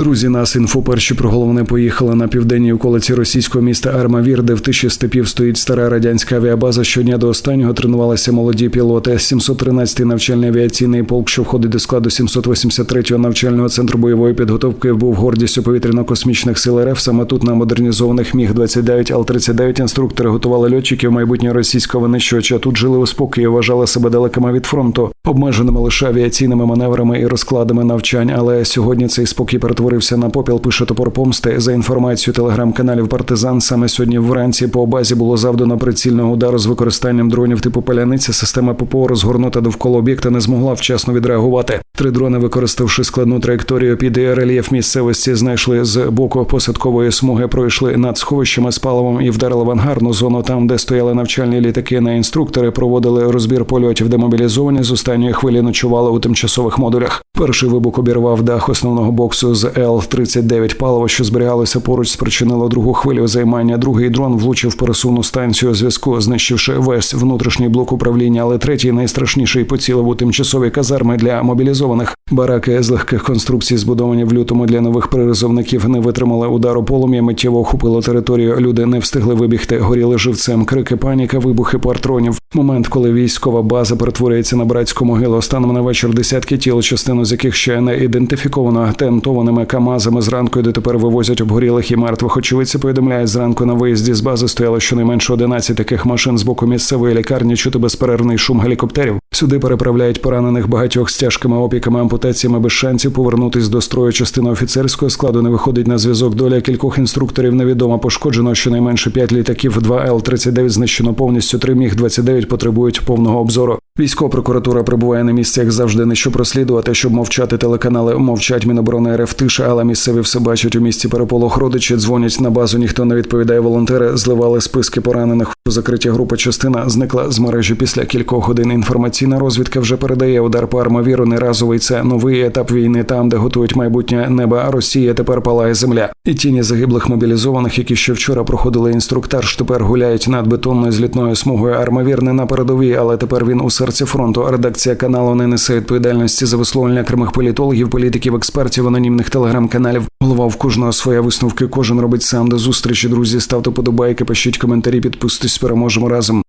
Друзі, нас інфо перші про головне поїхали на південній околиці російського міста Армавір, де в тиші степів стоїть стара радянська авіабаза. Щодня до останнього тренувалися молоді пілоти. 713-й навчальний авіаційний полк, що входить до складу 783-го навчального центру бойової підготовки, був гордістю повітряно-космічних сил РФ. Саме тут на модернізованих міг 29 ал 39 інструктори готували льотчиків майбутнього російського винищувача. Тут жили у спокої, вважали себе далекими від фронту, обмеженими лише авіаційними маневрами і розкладами навчань. Але сьогодні цей спокій перетворився на попіл. Пише топор помсти за інформацією телеграм-каналів Партизан. Саме сьогодні вранці по базі було завдано прицільного удару з використанням дронів типу паляниця. Система ППО розгорнута довкола об'єкта не змогла вчасно відреагувати. Три дрони, використавши складну траєкторію під рельєф місцевості, знайшли з боку посадкової смуги, пройшли над сховищами з паливом і вдарили в ангарну зону, там, де стояли навчальні літаки. На інструктори проводили розбір польотів, демобілізовані з останньої хвилі ночували у тимчасових модулях. Перший вибух обірвав дах основного боксу з Л-39 паливо, що зберігалося поруч, спричинило другу хвилю займання. Другий дрон влучив пересувну станцію зв'язку, знищивши весь внутрішній блок управління. Але третій найстрашніший поцілив у тимчасові казарми для мобілізованих. Бараки з легких конструкцій, збудовані в лютому для нових призовників, не витримали удару полум'я. Миттєво охопило територію. Люди не встигли вибігти. Горіли живцем. Крики, паніка, вибухи патронів. Момент, коли військова база перетворюється на братську могилу. Станом на вечір десятки тіл, частину з яких ще не ідентифіковано тентованими камазами зранку, де тепер вивозять обгорілих і мертвих. Очевидці повідомляють, зранку на виїзді з бази стояло щонайменше 11 таких машин з боку місцевої лікарні. Чути безперервний шум гелікоптерів. Сюди переправляють поранених багатьох з тяжкими опіками, ампутаціями без шансів повернутись до строю. Частина офіцерського складу не виходить на зв'язок. Доля кількох інструкторів невідома. Пошкоджено щонайменше 5 літаків, 2 Л-39 знищено повністю. 3 міг 29 потребують повного обзору. Військова прокуратура прибуває на місце, як завжди, не щоб розслідувати, щоб мовчати телеканали, мовчать Міноборони РФ тиша, але місцеві все бачать у місті переполох родичі, дзвонять на базу. Ніхто не відповідає. Волонтери зливали списки поранених. Закриття група частина зникла з мережі після кількох годин. Інформаційна розвідка вже передає удар по армавіру. Не разовий це новий етап війни, там, де готують майбутнє неба. Росія тепер палає земля. І тіні загиблих мобілізованих, які ще вчора проходили інструктаж, тепер гуляють над бетонною злітною смугою. Армавір не на передовій, але тепер він у серці фронту. Редакція каналу не несе відповідальності за висловлення окремих політологів, політиків, експертів, анонімних телеграм-каналів. Голова в кожного своя висновки. Кожен робить сам до зустрічі. Друзі, ставте подобайки, пишіть коментарі, підписуйтесь. Переможемо разом.